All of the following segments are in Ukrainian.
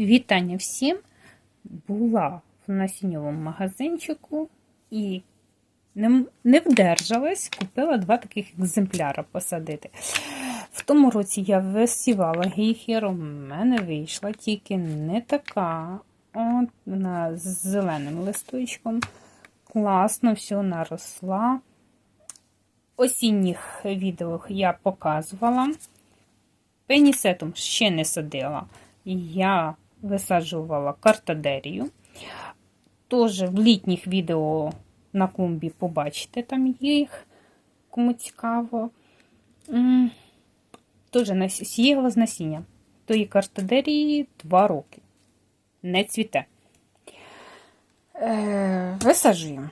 Вітання всім! Була в насінньовому магазинчику і не, не вдержалась, купила два таких екземпляра посадити. В тому році я висівала гіхер, у мене вийшла тільки не така. От вона з зеленим листочком. Класно все наросла. Осінніх відео я показувала. Пенісетом ще не садила. Я висаджувала картадерію. Теж в літніх відео на клумбі побачите там їх, кому цікаво. Теж сіяла з насіння. Тої картадерії 2 роки. Не цвіте. Е, Висаджуємо.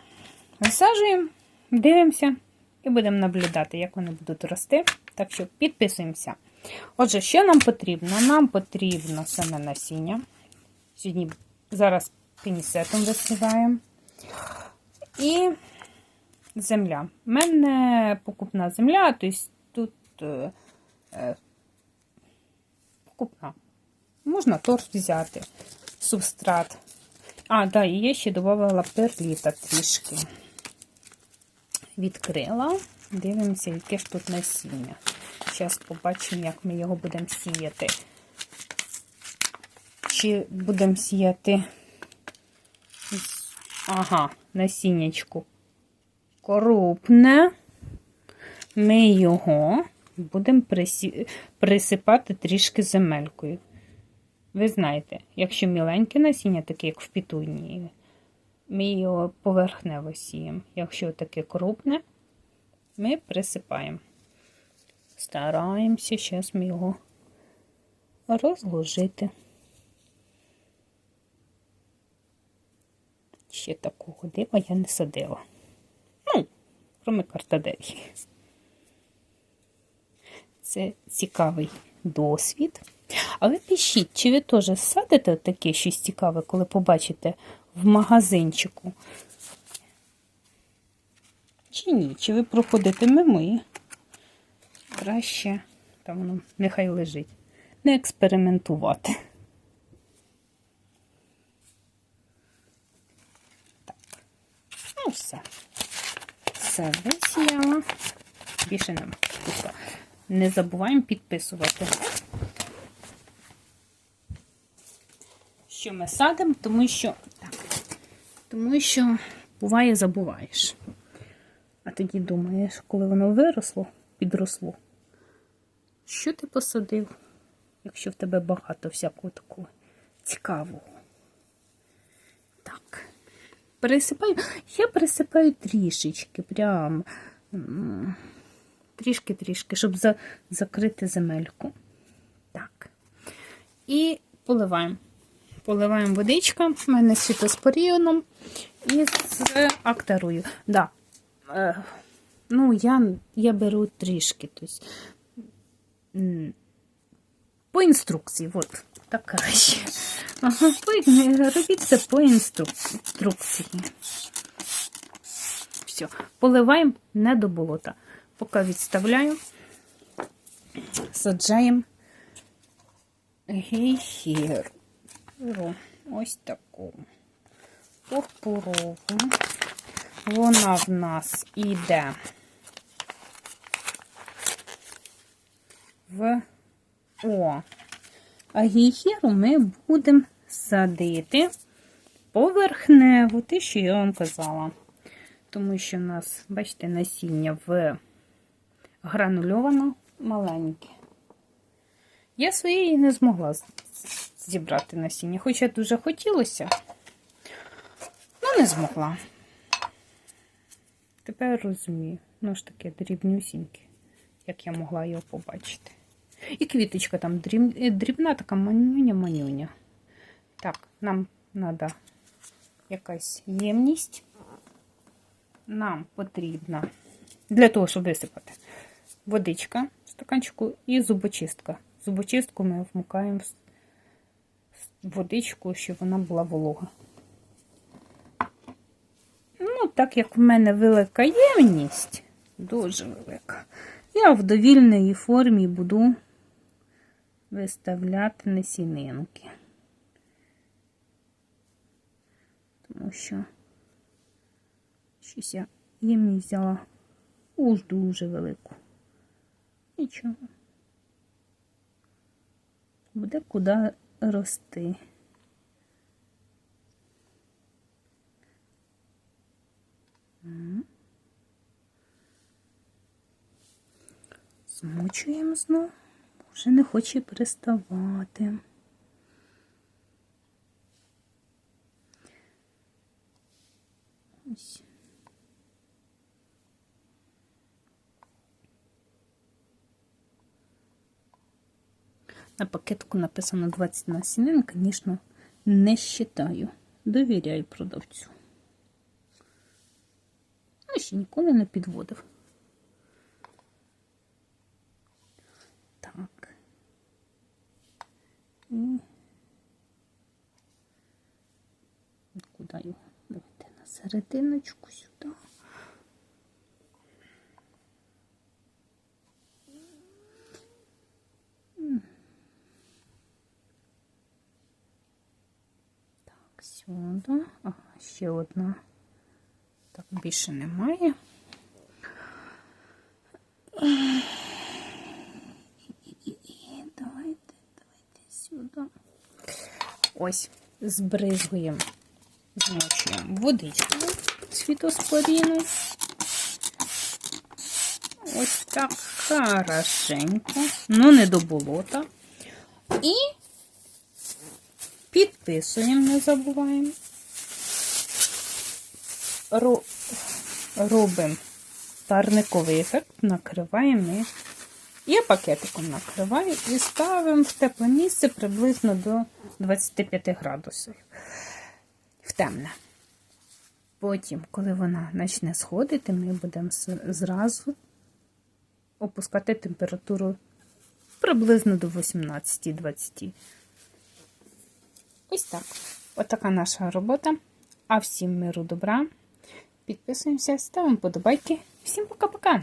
Висаджуємо, дивимося і будемо наблюдати, як вони будуть рости. Так що підписуємося. Отже, що нам потрібно? Нам потрібно саме насіння. Сьогодні зараз пінісетом висіваємо. І земля. У мене покупна земля, тобто тут е, е, покупна. Можна торф взяти, субстрат. А, да, і я ще додавала перліта трішки. Відкрила, дивимося, яке ж тут насіння. Зараз побачимо, як ми його будемо сіяти. Чи будемо сіяти, ага, насіннячку крупне. Ми його будемо присипати трішки земелькою. Ви знаєте, якщо міленьке насіння, таке як в пітунії, ми його поверхнево сіємо. Якщо таке крупне, ми присипаємо. Стараємося зараз ми його розложити. Ще такого дива я не садила. Ну, кроме картадерії. Це цікавий досвід. А ви пишіть, чи ви теж садите таке щось цікаве, коли побачите в магазинчику? Чи ні? Чи ви проходите мимо краще, там воно нехай лежить, не експериментувати. Так, ну все. Все висіяла. Більше нема. Не забуваємо підписувати. Що ми садимо, тому що так, тому що буває, забуваєш. А тоді думаєш, коли воно виросло, підросло. Що ти посадив, якщо в тебе багато всякого такого цікавого? Так, пересипаю. Я пересипаю трішечки, прям трішки-трішки, щоб за, закрити земельку. Так. І поливаємо. Поливаємо водичка, в мене світоспоріоном і з актарою. Да. Е, ну, я я беру трішки. Тобто, по інструкції, от, так краще. Ага, робіть це по інструкції. Все, поливаємо не до болота. Поки відставляю, саджаємо гейхіру. Ось таку пурпурову. Вона в нас іде в О. А гіхеру ми будемо садити поверхнево, те, що я вам казала. Тому що у нас, бачите, насіння в гранульовано маленьке. Я своєї не змогла зібрати насіння, хоча дуже хотілося, але не змогла. Тепер розумію, ну ж таке дрібнюсіньке, як я могла його побачити. І квіточка там дрібна, така манюня-манюня. Так, нам треба якась ємність. Нам потрібна для того, щоб висипати водичка в стаканчику і зубочистка. Зубочистку ми вмикаємо водичку, щоб вона була волога. Ну, так як в мене велика ємність, дуже велика, я в довільній формі буду виставляти насінинки. тому що щось я ємність взяла уж дуже велику. Нічого. Буде куди рости. Змочуємо знов. Вже не хоче переставати. На пакетку написано 20 насінин, звісно, не считаю. Довіряю продавцю. Ну, ще ніколи не підводив. Так. І куди його? Давайте на серединочку сюди. Так, сюди. Ага, ще одна. Так, більше немає. І давайте, давайте сюди. Ось, збризгуємо, змочуємо водичкою світоспоріну. Ось так хорошенько, ну не до болота. І підписуємо, не забуваємо. Ро... Робимо парниковий ефект, накриваємо ми. Я пакетиком накриваю і ставимо в тепле місце приблизно до 25 градусів. В темне. Потім, коли вона почне сходити, ми будемо зразу опускати температуру приблизно до 18-20. Ось так. Отака наша робота. А всім миру добра. Підписуємося, ставимо подобайки. Всім пока-пока!